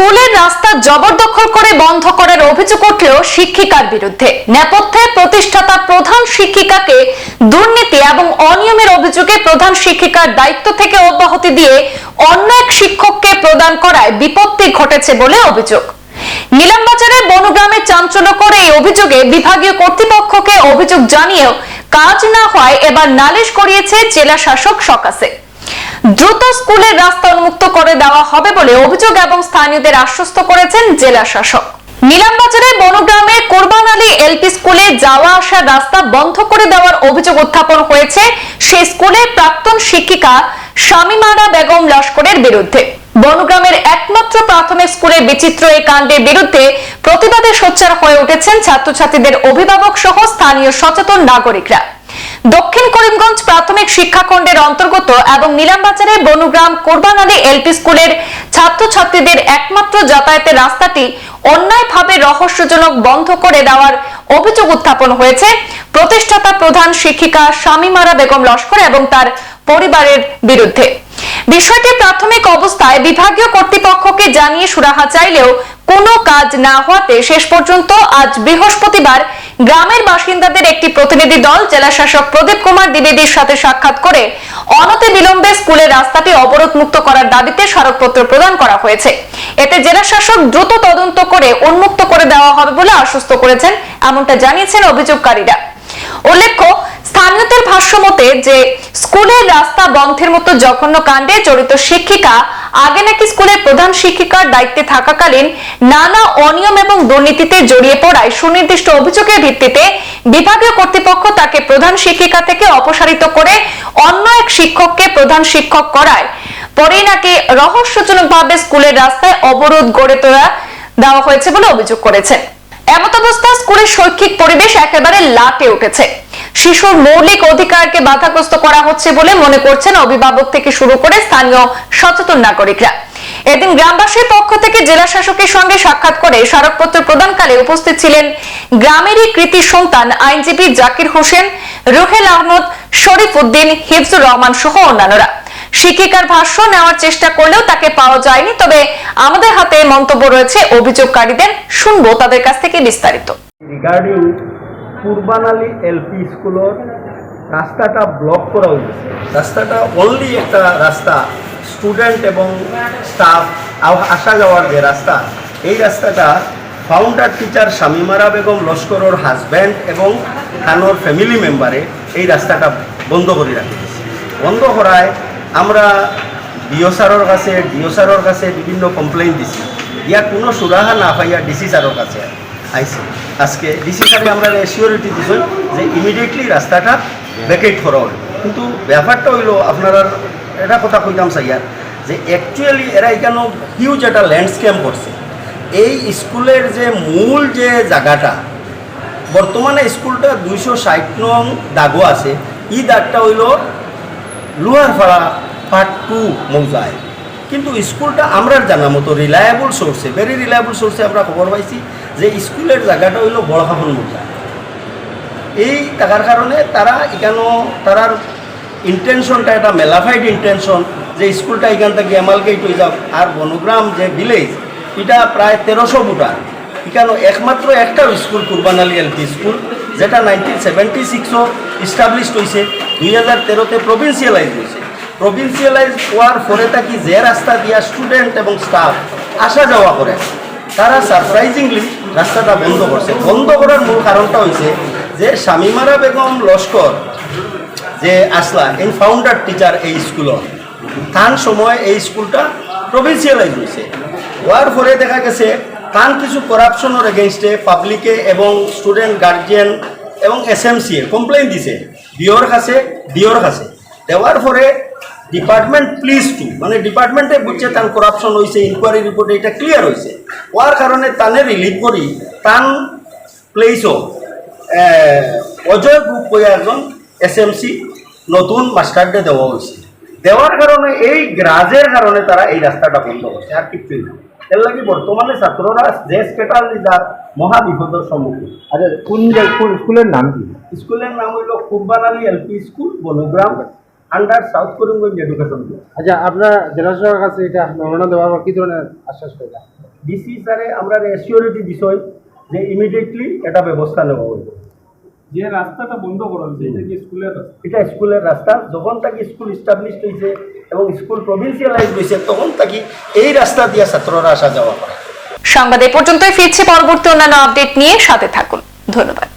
স্কুলের রাস্তা জবরদখল করে বন্ধ করার অভিযোগ উঠল শিক্ষিকার বিরুদ্ধে। নেপথ্যে প্রতিষ্ঠাতা প্রধান শিক্ষিকাকে দুর্নীতি এবং অনিয়মের অভিযোগে প্রধান শিক্ষিকার দায়িত্ব থেকে অব্যাহতি দিয়ে অন্য এক শিক্ষককে প্রদান করায় বিপত্তি ঘটেছে বলে অভিযোগ। নিলামবাজারের বনগ্রামে চাঞ্চল্যকর এই অভিযোগে বিভাগীয় কর্তৃপক্ষকে অভিযোগ জানিয়েও কাজ না হয় এবার নালিশ করিয়েছে জেলা শাসক সকাশে দ্রুত স্কুলের রাস্তা উন্মুক্ত করে দেওয়া হবে বলে অভিযোগ এবং স্থানীয়দের আশ্বস্ত করেছেন জেলা শাসক। নিলামবাজারের বনগ্রামে কোরবান আলী এলপি স্কুলে যাওয়া আসার রাস্তা বন্ধ করে দেওয়ার অভিযোগ উত্থাপন হয়েছে সেই স্কুলের প্রাক্তন শিক্ষিকা শামিমারা বেগম লস্করের বিরুদ্ধে। বনগ্রামের একমাত্র প্রাথমিক স্কুলে বিচিত্র এই কাণ্ডের বিরুদ্ধে প্রতিবাদে সোচ্চার হয়ে উঠেছেন ছাত্রছাত্রীদের অভিভাবক সহ স্থানীয় সচেতন নাগরিকরা। দক্ষিণ করিমগঞ্জ প্রাথমিক শিক্ষাখণ্ডের অন্তর্গত এবং নিলামবাজারের বনুগ্রাম কোরবান আলী এলপি স্কুলের ছাত্রছাত্রীদের একমাত্র যাতায়াতের রাস্তাটি অন্যায়ভাবে রহস্যজনক বন্ধ করে দেওয়ার অভিযোগ উত্থাপন হয়েছে। প্রতিষ্ঠাতা প্রধান শিক্ষিকা শামিমারা বেগম লস্কর এবং তার পরিবারের বিরুদ্ধে। বিষয়টি প্রাথমিক অবস্থায় বিভাগীয় কর্তৃপক্ষকে জানিয়ে সুরাহা চাইলেও কোনো কাজ না হওয়াতে শেষ পর্যন্ত আজ বৃহস্পতিবার গ্রামের বাসিন্দাদের একটি প্রতিনিধি দল জেলা শাসক প্রদীপ কুমার দ্বিবেদীর সাথে সাক্ষাৎ করে অনতি বিলম্বে স্কুলের রাস্তাটি অবরোধ মুক্ত করার দাবিতে স্মারকপত্র প্রদান করা হয়েছে। এতে জেলা শাসক দ্রুত তদন্ত করে উন্মুক্ত করে দেওয়া হবে বলে আশ্বস্ত করেছেন, এমনটা জানিয়েছেন অভিযোগকারীরা। উল্লেখ্য, স্থানীয়দের ভাষ্য মতে যে, স্কুলের রাস্তা বন্ধের মতো জঘন্য কাণ্ডে জড়িত শিক্ষিকা আগে নাকি স্কুলের প্রধান শিক্ষিকার দায়িত্বে থাকাকালীন নানা অনিয়ম এবং দুর্নীতিতে জড়িয়ে পড়ায় সুনির্দিষ্ট অভিযোগের ভিত্তিতে বিভাগীয় কর্তৃপক্ষ তাকে প্রধান শিক্ষিকা থেকে অপসারিত করে অন্য এক শিক্ষককে প্রধান শিক্ষক করায়। পরেই নাকি রহস্যজনকভাবে স্কুলের রাস্তায় অবরোধ গড়ে তোলা দেওয়া হয়েছে বলে অভিযোগ করেছেন এমত অবস্থায় স্কুলের শৈক্ষিক পরিবেশ একেবারে লাটে উঠেছে। শিশুর মৌলিক অধিকারকে বাধাগ্রস্ত করা হচ্ছে বলে মনে করছেন অভিভাবক থেকে শুরু করে স্থানীয় সচেতন নাগরিকরা। এদিন গ্রামবাসীর পক্ষ থেকে জেলা শাসকের সঙ্গে সাক্ষাৎ করে স্মারকপত্র প্রদানকালে উপস্থিত ছিলেন গ্রামেরই কৃতি সন্তান আইনজীবী জাকির হোসেন, রুহেল আহমদ, শরীফ উদ্দিন, হিফজুর রহমান সহ অন্যান্যরা। শিক্ষিকার ভাষ্য, নেওয়ার চেষ্টা করলেও তাকে পাওয়া যায়নি, তবে আমাদের হাতে মন্তব্য রয়েছে অভিযোগকারীদের। শুনব তাদের কাছ থেকে বিস্তারিত। রিগার্ডিং কুরবান আলী এলপি স্কুলের রাস্তাটা ব্লক করা হয়েছে রাস্তাটা অনলি একটা রাস্তা স্টুডেন্ট এবং স্টাফ আসা যাওয়ার যে রাস্তা, এই রাস্তাটা ফাউন্ডার টিচার শামিমারা বেগম লস্করের হাজব্যান্ড এবং খানোর ফ্যামিলি মেম্বারে এই রাস্তাটা বন্ধ করে রাখি বন্ধ করায় আমরা ডিও স্যারের কাছে ডিও স্যারের কাছে বিভিন্ন কমপ্লেইন দিছি। ইয়া কোনো সুরাহা না পাইয়া ডিসি স্যারের কাছে আইসি আজকে ডিসি স্যারে আমরা সিওরিটি দিছেন যে ইমিডিয়েটলি রাস্তাটা ভ্যাকেট করা কিন্তু ব্যাপারটা হইল আপনারা এটা কথা কইতাম সাইয়ার যে অ্যাকচুয়ালি এরা এখানে হিউজ একটা ল্যান্ডস্কেপ করছে। এই স্কুলের যে মূল যে জায়গাটা, বর্তমানে স্কুলটা দুইশো ষাট নং দাগো আছে। ই দাগটা হইল লোহারপাড়া পার্ট টু মৌজায়। কিন্তু স্কুলটা আমরা জানা মতো রিলায়েবল সোর্সে ভেরি রিলায়েবল সোর্সে আমরা খবর পাইছি যে স্কুলের জায়গাটা হইল বড়খাফন মৌজা এই টাকার কারণে তারা এখানে, তারার ইন্টেনশনটা একটা মেলাফাইড ইন্টেনশন যে স্কুলটা এখান থেকে এমালগেট হয়ে যাও আর বনগ্রাম যে ভিলেজ এটা প্রায় তেরোশো বুটার এখানে একমাত্র একটা school Kurban Ali LP school, যেটা নাইনটিন সেভেন্টি সিক্সও ইস্টাবলিশড হয়েছে দুই হাজার তেরোতে প্রভিন্সিয়ালাইজ হয়েছে প্রভিন্সিয়ালাইজ হওয়ার পরে থাকি যে রাস্তা দিয়া স্টুডেন্ট এবং স্টাফ আসা যাওয়া করে, তারা সারপ্রাইজিংলি রাস্তাটা বন্ধ করছে। বন্ধ করার মূল কারণটা হয়েছে যে শামিমারা বেগম লস্কর যে আসলা, এই ফাউন্ডার টিচার এই স্কুলত তান সময় এই স্কুলটা প্রভিন্সিয়ালাইজ হয়েছে হওয়ার পরে দেখা গেছে, তান কিছু করাপশনের এগেনস্টে পাবলিকে এবং স্টুডেন্ট গার্জিয়ান এবং এস এম সি কমপ্লেন দিছে ডিওর কাছে ডিওর কাছে দেওয়ার পরে ডিপার্টমেন্ট প্লিজ টু মানে ডিপার্টমেন্টে বুঝছে তান করাপশন হয়েছে ইনকোয়ারি রিপোর্টে এটা ক্লিয়ার হয়েছে হওয়ার কারণে তানে রিলিভ করি তান প্লেসও অজয় গ্রুপ কই একজন এস এম সি নতুন মাস্টারডে দেওয়া হয়েছে দেওয়ার কারণে এই গ্রাজের কারণে তারা এই রাস্তাটা বন্ধ করছে আর কিছুই না। এর লাগে বর্তমানে ছাত্ররা যে স্পেটাল যার মহা বিপদের সম্মুখীন। আচ্ছা কোন স্কুলের নাম কি? স্কুলের নাম হইল Kurban Ali LP school Bongram. Under south Karimganj education আচ্ছা আপনার জেলা সরকারের কাছে এটা নমুনা দেওয়া বা কি ধরনের আশ্বাস পেলেন ডিসি স্যারে আমরা এসিওরিটি বিষয় যে ইমিডিয়েটলি এটা ব্যবস্থা নেওয়া হইব যে রাস্তাটা বন্ধ করা হয়েছে এটা কি স্কুলের রাস্তা? এটা স্কুলের রাস্তা। যখন তাকে স্কুল ইস্টাবলিশ হয়েছে এবং স্কুল প্রভিন্সিয়ালাইজ হয়েছে তখন তাকে এই রাস্তা দিয়ে ছাত্ররা আসা যাওয়া করে। সংবাদ এ পর্যন্তই ফিরছি। পরবর্তী অন্যান্য আপডেট নিয়ে সাথে থাকুন। ধন্যবাদ।